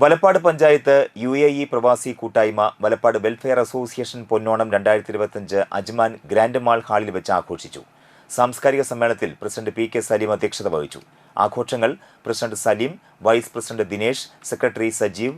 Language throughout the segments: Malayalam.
Valappad panchayat U A E പ്രവാസി കൂട്ടായ്മ വലപ്പാട് വെൽഫെയർ അസോസിയേഷൻ പൊന്നോണം രണ്ടായിരത്തി ഇരുപത്തിയഞ്ച് അജ്മാൻ ഗ്രാൻഡ് മാൾ ഹാളിൽ വെച്ച് ആഘോഷിച്ചു. സാംസ്കാരിക സമ്മേളനത്തിൽ പ്രസിഡന്റ് പി കെ സലീം അധ്യക്ഷത വഹിച്ചു. ആഘോഷങ്ങൾ president Salim vice president Dinesh secretary Sajeev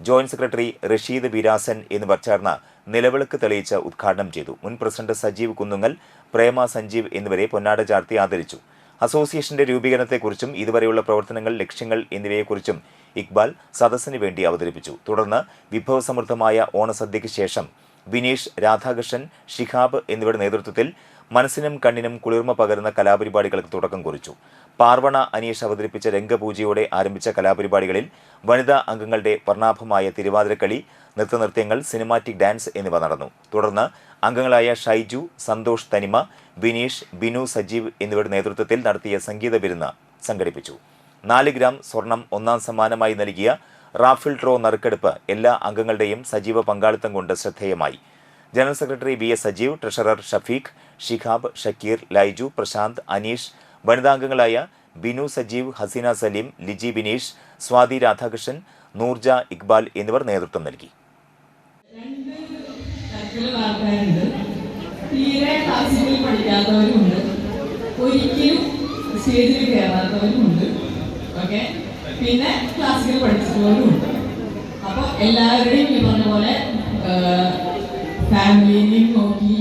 joint secretary Rasheed Birasan എന്നിവർ ചേർന്ന് നിലവിളക്ക് തെളിയിച്ച് ഉദ്ഘാടനം ചെയ്തു. മുൻ പ്രസിഡന്റ് സജീവ് കുന്നുങ്ങൽ പ്രേമ സഞ്ജീവ് എന്നിവരെ പൊന്നാട ചാർത്തി ആദരിച്ചു. അസോസിയേഷന്റെ രൂപീകരണത്തെക്കുറിച്ചും ഇതുവരെയുള്ള പ്രവർത്തനങ്ങൾ ലക്ഷ്യങ്ങൾ എന്നിവയെക്കുറിച്ചും ഇക്ബാൽ സദസ്സിന് വേണ്ടി അവതരിപ്പിച്ചു. തുടർന്ന് വിഭവസമൃദ്ധമായ ഓണസദ്യയ്ക്ക് ശേഷം വിനീഷ് രാധാകൃഷ്ണൻ ഷിഹാബ് എന്നിവരുടെ നേതൃത്വത്തിൽ മനസ്സിനും കണ്ണിനും കുളിർമ പകരുന്ന കലാപരിപാടികൾക്ക് തുടക്കം കുറിച്ചു. പാർവണ അനീഷ് അവതരിപ്പിച്ച രംഗപൂജയോടെ ആരംഭിച്ച കലാപരിപാടികളിൽ വനിതാ അംഗങ്ങളുടെ വർണാഭമായ തിരുവാതിരക്കളി നൃത്തനൃത്യങ്ങൾ സിനിമാറ്റിക് ഡാൻസ് എന്നിവ നടന്നു. തുടർന്ന് അംഗങ്ങളായ ഷൈജു സന്തോഷ് തനിമ ബിനീഷ് ബിനു സജീവ് എന്നിവരുടെ നേതൃത്വത്തിൽ നടത്തിയ സംഗീത വിരുന്ന് സംഘടിപ്പിച്ചു. നാല് ഗ്രാം സ്വർണം ഒന്നാം സമ്മാനമായി നൽകിയ റാഫിൾ ട്രോ നറുക്കെടുപ്പ് എല്ലാ അംഗങ്ങളുടെയും സജീവ പങ്കാളിത്തം കൊണ്ട് ശ്രദ്ധേയമായി. General secretary V S Sajeev treasurer Shafeeq Shihab Shakeer Laiju Prashanth Aneesh വനിതാംഗങ്ങളായ Binu Sajeev Haseena Saleem Liji Bineesh Swathi Radhakrishnan Noorja Iqbal എന്നിവർ നേതൃത്വം നൽകി. തീരെ ക്ലാസ്സിക്കൽ പഠിക്കാത്തവരുമുണ്ട് ഒരിക്കലും സ്റ്റേജിൽ പിന്നെ ക്ലാസ്സിക്കൽ പഠിച്ചിട്ടുള്ളവരുമുണ്ട് അപ്പോൾ എല്ലാവരുടെയും ഈ പറഞ്ഞ ഫാമിലിനെയും നോക്കി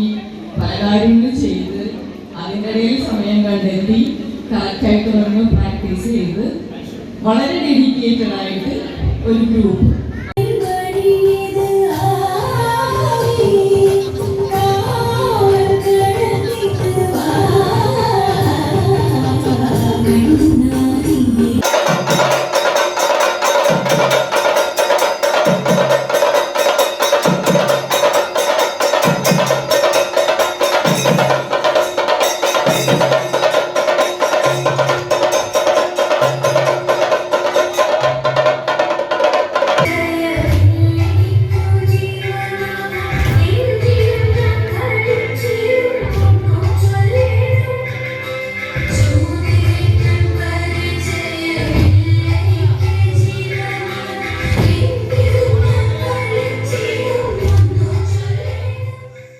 പല കാര്യങ്ങളും ചെയ്ത് അതിന്റെ ഇടയിൽ സമയം കണ്ടെത്തി കറക്റ്റായിട്ട് നമ്മൾ പ്രാക്ടീസ് ചെയ്ത് വളരെ ഡെഡിക്കേറ്റഡ് ആയിട്ട് ഒരു ഗ്രൂപ്പ്